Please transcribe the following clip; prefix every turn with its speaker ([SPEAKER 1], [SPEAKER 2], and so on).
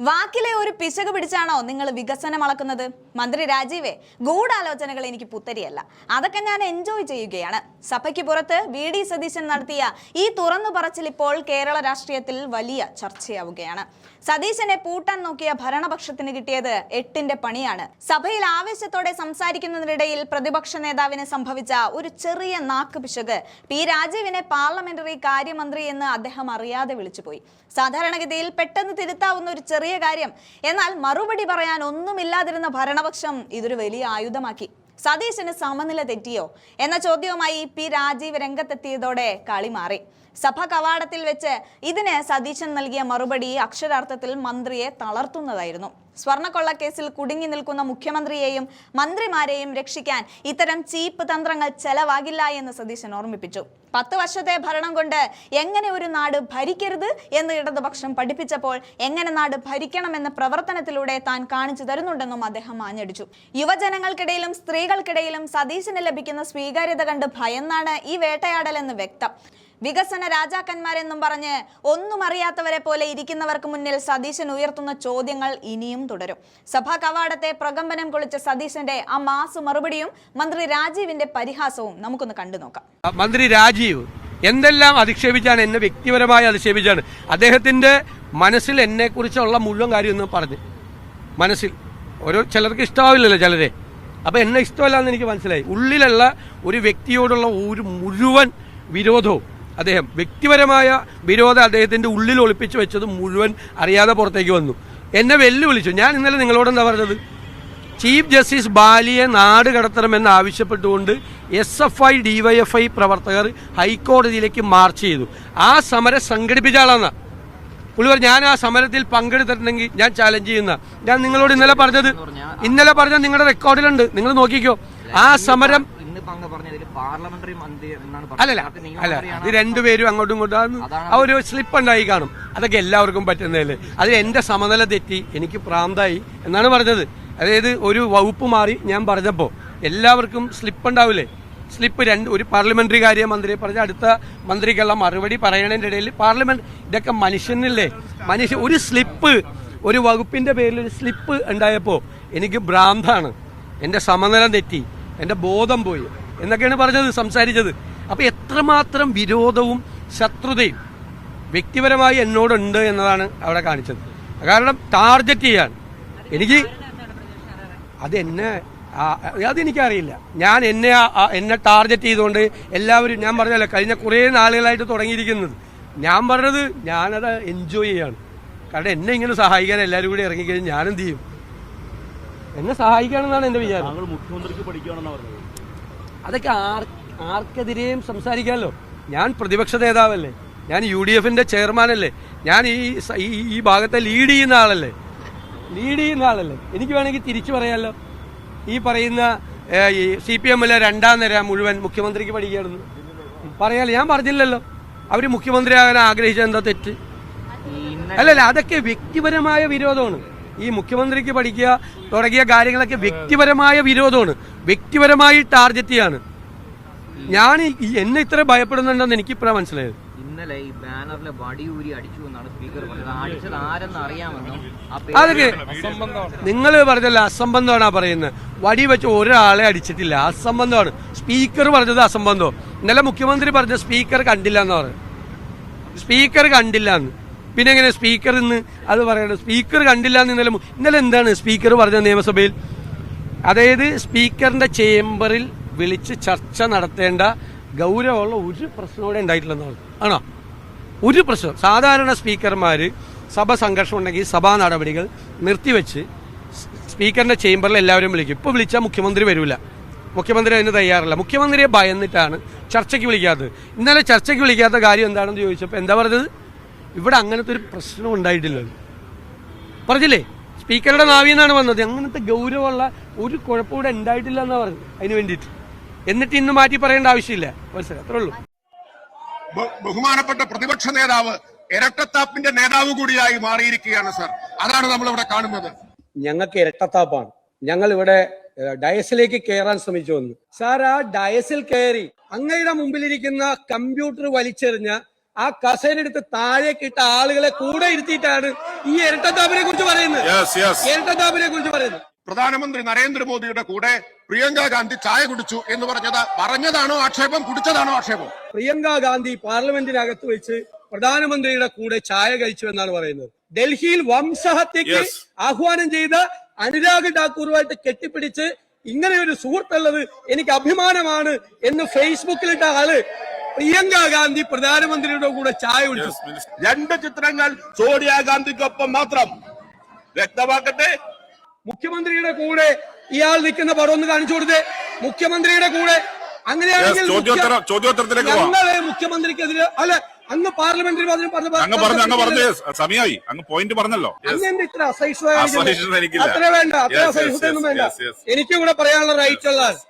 [SPEAKER 1] വാക്കിലെ ഒരു പിശക് പിടിച്ചാണോ നിങ്ങൾ വികസനം അളക്കുന്നത്? മന്ത്രി രാജീവേ ഗൂഢാലോചനകൾ എനിക്ക് പുത്തരിയല്ല. അതൊക്കെ ഞാൻ എൻജോയ് ചെയ്യുകയാണ്. സഭയ്ക്ക് പുറത്ത് വി ഡി സതീശൻ നടത്തിയ ഈ തുറന്നു പറച്ചിൽ ഇപ്പോൾ കേരള രാഷ്ട്രീയത്തിൽ വലിയ ചർച്ചയാവുകയാണ്. സതീശനെ പൂട്ടാൻ നോക്കിയ ഭരണപക്ഷത്തിന് കിട്ടിയത് എട്ടിന്റെ പണിയാണ്. സഭയിൽ ആവേശത്തോടെ സംസാരിക്കുന്നതിനിടയിൽ പ്രതിപക്ഷ നേതാവിന് സംഭവിച്ച ഒരു ചെറിയ നാക്ക് പിശക്. പി രാജീവിനെ പാർലമെന്ററി കാര്യമന്ത്രി എന്ന് അദ്ദേഹം അറിയാതെ വിളിച്ചുപോയി. സാധാരണഗതിയിൽ പെട്ടെന്ന് തിരുത്താവുന്ന ഒരു ചെറിയ കാര്യം. എന്നാൽ മറുപടി പറയാൻ ഒന്നുമില്ലാതിരുന്ന ഭരണപക്ഷം ഇതൊരു വലിയ ആയുധമാക്കി. സതീശന് സമനില തെറ്റിയോ? എന്ന ചോദ്യവുമായി പി രാജീവ് രംഗത്തെത്തിയതോടെ കളി മാറി. സഭ കവാടത്തിൽ വെച്ച് ഇതിന് സതീശൻ നൽകിയ മറുപടി അക്ഷരാർത്ഥത്തിൽ മന്ത്രിയെ തളർത്തുന്നതായിരുന്നു. സ്വർണക്കൊള്ളക്കേസിൽ കുടുങ്ങി നിൽക്കുന്ന മുഖ്യമന്ത്രിയെയും മന്ത്രിമാരെയും രക്ഷിക്കാൻ ഇത്തരം ചീപ്പ് തന്ത്രങ്ങൾ ചെലവാകില്ല എന്ന് സതീശൻ ഓർമ്മിപ്പിച്ചു. പത്ത് വർഷത്തെ ഭരണം കൊണ്ട് എങ്ങനെ ഒരു നാട് ഭരിക്കരുത് എന്ന് ഇടതുപക്ഷം പഠിപ്പിച്ചപ്പോൾ എങ്ങനെ നാട് ഭരിക്കണമെന്ന പ്രവർത്തനത്തിലൂടെ താൻ കാണിച്ചു തരുന്നുണ്ടെന്നും അദ്ദേഹം ആഞ്ഞടിച്ചു. യുവജനങ്ങൾക്കിടയിലും സ്ത്രീകൾക്കിടയിലും സതീശന് ലഭിക്കുന്ന സ്വീകാര്യത കണ്ട് ഭയന്നാണ് ഈ വേട്ടയാടലെന്ന് വ്യക്തം. വികസന രാജാക്കന്മാരെന്നും പറഞ്ഞ് ഒന്നും അറിയാത്തവരെ പോലെ ഇരിക്കുന്നവർക്ക് മുന്നിൽ സതീശൻ ഉയർത്തുന്ന ചോദ്യങ്ങൾ ഇനിയും തുടരും. സഭാ കവാടത്തെ പ്രകമ്പനം കൊളിച്ച സതീശന്റെ ആ മാസ് മറുപടിയും മന്ത്രി രാജീവിന്റെ പരിഹാസവും നമുക്കൊന്ന് കണ്ടു നോക്കാം.
[SPEAKER 2] മന്ത്രി രാജീവ് എന്തെല്ലാം അധിക്ഷേപിച്ചാണ് എന്നെ വ്യക്തിപരമായി അധിക്ഷേപിച്ചാണ്? അദ്ദേഹത്തിന്റെ മനസ്സിൽ എന്നെ കുറിച്ചുള്ള മുഴുവൻ കാര്യം ഒന്നും പറഞ്ഞു. മനസ്സിൽ. ഓരോ ചിലർക്ക് ഇഷ്ടമാവില്ലല്ലോ ചിലരെ. അപ്പൊ എന്നെ ഇഷ്ടമല്ല എന്ന് എനിക്ക് മനസ്സിലായി. ഉള്ളിലുള്ള ഒരു വ്യക്തിയോടുള്ള ഒരു മുഴുവൻ വിരോധവും അദ്ദേഹം വ്യക്തിപരമായ വിരോധം അദ്ദേഹത്തിന്റെ ഉള്ളിൽ ഒളിപ്പിച്ചു വെച്ചത് മുഴുവൻ അറിയാതെ പുറത്തേക്ക് വന്നു. എന്നെ വെല്ലുവിളിച്ചു. ഞാൻ ഇന്നലെ നിങ്ങളോട് എന്താ പറഞ്ഞത്? ചീഫ് ജസ്റ്റിസ് ബാലിയെ നാട് കടത്തണമെന്ന് ആവശ്യപ്പെട്ടുകൊണ്ട് എസ് എഫ് ഐ ഡിവൈഎഫ്ഐ പ്രവർത്തകർ ഹൈക്കോടതിയിലേക്ക് മാർച്ച് ചെയ്തു. ആ സമരം സംഘടിപ്പിച്ച ആളാണ് പറഞ്ഞു ഞാൻ ആ സമരത്തിൽ പങ്കെടുത്തിട്ടുണ്ടെങ്കിൽ ഞാൻ ചാലഞ്ച് ചെയ്യുന്ന. ഞാൻ നിങ്ങളോട് ഇന്നലെ പറഞ്ഞത് ഇന്നലെ പറഞ്ഞത് നിങ്ങളുടെ റെക്കോർഡിലുണ്ട് നിങ്ങൾ നോക്കിക്കോ. ആ സമരം
[SPEAKER 3] പാർലമെന്ററി മന്ത്രി എന്നാണ്
[SPEAKER 2] അല്ലല്ല. അല്ല ഇത് രണ്ടുപേരും അങ്ങോട്ടും ഇങ്ങോട്ടും ആ ഒരു സ്ലിപ്പ് ഉണ്ടായി കാണും. അതൊക്കെ എല്ലാവർക്കും പറ്റുന്നതല്ലേ? അത് എന്റെ സമനില തെറ്റി എനിക്ക് പ്രാന്തായി എന്നാണ് പറഞ്ഞത്. അതായത് ഒരു വകുപ്പ് മാറി ഞാൻ പറഞ്ഞപ്പോൾ എല്ലാവർക്കും സ്ലിപ്പ് ഉണ്ടാവില്ലേ സ്ലിപ്പ് രണ്ട് ഒരു പാർലമെന്ററി കാര്യ മന്ത്രിയെ പറഞ്ഞ അടുത്ത മന്ത്രിക്കുള്ള മറുപടി പറയണതിന്റെ ഇടയിൽ പാർലമെന്റ് ഇതൊക്കെ മനുഷ്യനില്ലേ? മനുഷ്യ ഒരു സ്ലിപ്പ് ഒരു വകുപ്പിന്റെ പേരിൽ ഒരു സ്ലിപ്പ് ഉണ്ടായപ്പോൾ എനിക്ക് ഭ്രാന്താണ്. എന്റെ സമനില തെറ്റി എന്റെ ബോധം പോയി. എന്നൊക്കെയാണ് പറഞ്ഞത് സംസാരിച്ചത്. അപ്പൊ എത്രമാത്രം വിരോധവും ശത്രുതയും വ്യക്തിപരമായി എന്നോടുണ്ട് എന്നതാണ് അവിടെ കാണിച്ചത്. കാരണം ടാർഗറ്റ് ചെയ്യാൻ. എനിക്ക് അത് എന്നെ അതെനിക്കറിയില്ല. ഞാൻ എന്നെ എന്നെ ടാർഗറ്റ് ചെയ്തുകൊണ്ട് എല്ലാവരും ഞാൻ പറഞ്ഞല്ലോ കഴിഞ്ഞ കുറേ നാളുകളായിട്ട് തുടങ്ങിയിരിക്കുന്നത്. ഞാൻ പറഞ്ഞത് ഞാനത് എൻജോയ് ചെയ്യാണ്. കാരണം എന്നെ ഇങ്ങനെ സഹായിക്കാൻ എല്ലാവരും കൂടി ഇറങ്ങിക്കഴിഞ്ഞാൽ ഞാനെന്ത് ചെയ്യും? എന്നെ സഹായിക്കാണെന്നാണ് എന്റെ വിചാരം.
[SPEAKER 4] മുഖ്യമന്ത്രിക്ക് പഠിക്കുകയാണെന്ന് പറഞ്ഞത്.
[SPEAKER 2] അതൊക്കെ ആർ ആർക്കെതിരെയും സംസാരിക്കാമല്ലോ ഞാൻ പ്രതിപക്ഷ നേതാവല്ലേ? ഞാൻ യു ഡി എഫിന്റെ ചെയർമാനല്ലേ? ഞാൻ ഈ ഈ ഭാഗത്തെ ലീഡ് ചെയ്യുന്ന ആളല്ലേ? ലീഡ് ചെയ്യുന്ന ആളല്ലേ? എനിക്ക് വേണമെങ്കിൽ തിരിച്ചു പറയാമല്ലോ ഈ പറയുന്ന സി പി എമ്മിലെ രണ്ടാം നിര മുഴുവൻ മുഖ്യമന്ത്രിക്ക് പഠിക്കുകയാണെന്ന് പറയാലോ? ഞാൻ പറഞ്ഞില്ലല്ലോ. അവർ മുഖ്യമന്ത്രിയാകാൻ ആഗ്രഹിച്ച എന്താ തെറ്റ്? അല്ലല്ല അതൊക്കെ വ്യക്തിപരമായ വിരോധമാണ്. ഈ മുഖ്യമന്ത്രിക്ക് പഠിക്കുക തുടങ്ങിയ കാര്യങ്ങളൊക്കെ വ്യക്തിപരമായ വിരോധമാണ്. വ്യക്തിപരമായി ടാർഗറ്റ് ചെയ്യാണ് ഞാൻ എന്നെ ഇത്ര ഭയപ്പെടുന്നുണ്ടെന്ന് എനിക്ക് ഇപ്പഴാ മനസ്സിലായത്.
[SPEAKER 3] ഇന്നലെ ഈ ബാനറിലെ വടിയൂരി അടിച്ചു എന്നാണ് സ്പീക്കർ പറഞ്ഞത്. അടിച്ചത് ആരെന്ന് അറിയാമെന്നും
[SPEAKER 2] അതൊക്കെ നിങ്ങൾ പറഞ്ഞല്ലോ അസംബന്ധമാണ് പറയുന്നത്. വടി വെച്ച് ഒരാളെ അടിച്ചിട്ടില്ല. അസംബന്ധമാണ്. സ്പീക്കർ പറഞ്ഞത് അസംബന്ധം. ഇന്നലെ മുഖ്യമന്ത്രി പറഞ്ഞ സ്പീക്കർ കണ്ടില്ല എന്ന് പറഞ്ഞു. സ്പീക്കർ കണ്ടില്ല എന്ന് പിന്നെ എങ്ങനെ സ്പീക്കർ ഇന്ന് അത് പറയണം. സ്പീക്കർ കണ്ടില്ല എന്ന് ഇന്നലെ ഇന്നലെ എന്താണ് സ്പീക്കർ പറഞ്ഞത് നിയമസഭയിൽ? അതായത് സ്പീക്കറിന്റെ ചേംബറിൽ വിളിച്ച് ചർച്ച നടത്തേണ്ട ഗൗരവമുള്ള ഒരു പ്രശ്നം ഉണ്ടായിട്ടില്ലെന്നാണ് ഉണ്ടായിട്ടില്ലെന്ന് ആണോ? ഒരു പ്രശ്നം. സാധാരണ സ്പീക്കർമാർ സഭ സംഘർഷം ഉണ്ടെങ്കിൽ സഭാ നടപടികൾ നിർത്തിവെച്ച് സ്പീക്കറിന്റെ ചേംബറിൽ എല്ലാവരും വിളിക്കും. ഇപ്പോൾ വിളിച്ചാൽ മുഖ്യമന്ത്രി വരില്ല മുഖ്യമന്ത്രി അതിന് തയ്യാറല്ല. മുഖ്യമന്ത്രിയെ ഭയന്നിട്ടാണ് ചർച്ചയ്ക്ക് വിളിക്കാത്തത്. ഇന്നലെ ചർച്ചയ്ക്ക് വിളിക്കാത്ത കാര്യം എന്താണെന്ന് ചോദിച്ചപ്പോൾ എന്താ പറഞ്ഞത്? ഇവിടെ അങ്ങനത്തെ ഒരു പ്രശ്നം ഉണ്ടായിട്ടില്ല. പറഞ്ഞില്ലേ? സ്പീക്കറുടെ നാവിൽ നിന്നാണ് വന്നത്. അങ്ങനത്തെ ഗൗരവമുള്ള ഒരു കുഴപ്പം ഇവിടെ ഉണ്ടായിട്ടില്ല എന്നാ പറഞ്ഞത്. അതിന് വേണ്ടിയിട്ട്. എന്നിട്ട് ഇന്ന് മാറ്റി പറയേണ്ട ആവശ്യമില്ല. മനസ്സിലായി? അത്രേ ഉള്ളൂ.
[SPEAKER 5] ബഹുമാനപ്പെട്ട പ്രതിപക്ഷ നേതാവ് ഇരട്ടത്താപ്പിന്റെ നേതാവ് കൂടിയായി മാറിയിരിക്കുകയാണ് സർ. അതാണ് നമ്മൾ ഇവിടെ കാണുന്നത്.
[SPEAKER 2] ഞങ്ങൾക്ക് ഇരട്ടത്താപ്പാണ്. ഞങ്ങൾ ഇവിടെ ഡയസിലേക്ക് കയറാൻ ശ്രമിച്ചു വന്നു. സാർ ആ ഡയസിൽ കയറി അങ്ങയുടെ മുമ്പിലിരിക്കുന്ന കമ്പ്യൂട്ടർ വലിച്ചെറിഞ്ഞ ആ കസേനെടുത്ത് താഴേക്ക് ഇട്ട ആളുകളെ കൂടെ ഇരുത്തിയിട്ടാണ് ഈ ഇരട്ടത്താപ്പിനെ കുറിച്ച് പറയുന്നത്.
[SPEAKER 6] യെസ് യെസ്
[SPEAKER 2] ഇരട്ടത്താപ്പിനെ കുറിച്ച് പറയുന്നത്.
[SPEAKER 5] പ്രധാനമന്ത്രി നരേന്ദ്രമോദിയുടെ കൂടെ പ്രിയങ്ക ഗാന്ധി ചായ കുടിച്ചു എന്ന് പറഞ്ഞത് പറഞ്ഞതാണോ ആക്ഷേപം കുടിച്ചതാണോ ആക്ഷേപം?
[SPEAKER 2] പ്രിയങ്ക ഗാന്ധി പാർലമെന്റിനകത്ത് വെച്ച് പ്രധാനമന്ത്രിയുടെ കൂടെ ചായ കഴിച്ചു എന്നാണ് പറയുന്നത്. ഡൽഹിയിൽ വംശഹത്യക്ക് ആഹ്വാനം ചെയ്ത അനുരാഗ് ഠാക്കൂറുമായിട്ട് കെട്ടിപ്പിടിച്ച് ഇങ്ങനെ ഒരു സുഹൃത്തുള്ളത് എനിക്ക് അഭിമാനമാണ് എന്ന് ഫേസ്ബുക്കിലിട്ട ആൾ പ്രിയങ്ക ഗാന്ധി പ്രധാനമന്ത്രിയുടെ കൂടെ ചായ കുടിച്ചു.
[SPEAKER 6] രണ്ട് ചിത്രങ്ങൾ സോണിയാഗാന്ധിക്കൊപ്പം മാത്രം. വ്യക്തമാക്കട്ടെ?
[SPEAKER 2] മുഖ്യമന്ത്രിയുടെ കൂടെ ഇയാൾ നിൽക്കുന്ന പടം ഒന്ന് കാണിച്ചു കൊടുത്തേ. മുഖ്യമന്ത്രിയുടെ കൂടെ അങ്ങനെയാണെങ്കിൽ. ഞങ്ങളെ മുഖ്യമന്ത്രിക്കെതിരെ അല്ല അങ്ങ് പാർലമെന്ററി വാതിലും പറഞ്ഞ
[SPEAKER 6] അങ്ങ് പറഞ്ഞു അങ്ങ് സമയമായി അങ്ങ് പോയിന്റ് പറഞ്ഞല്ലോ. Yes.
[SPEAKER 2] ഇത്ര അസഹിഷ്ണുത
[SPEAKER 6] അസഹിഷ്ണുത.
[SPEAKER 2] അത്ര വേണ്ട അത്ര
[SPEAKER 6] yes,
[SPEAKER 2] വേണ്ട. എനിക്കും കൂടെ പറയാനുള്ള റൈറ്റ് ഉള്ളതാണ്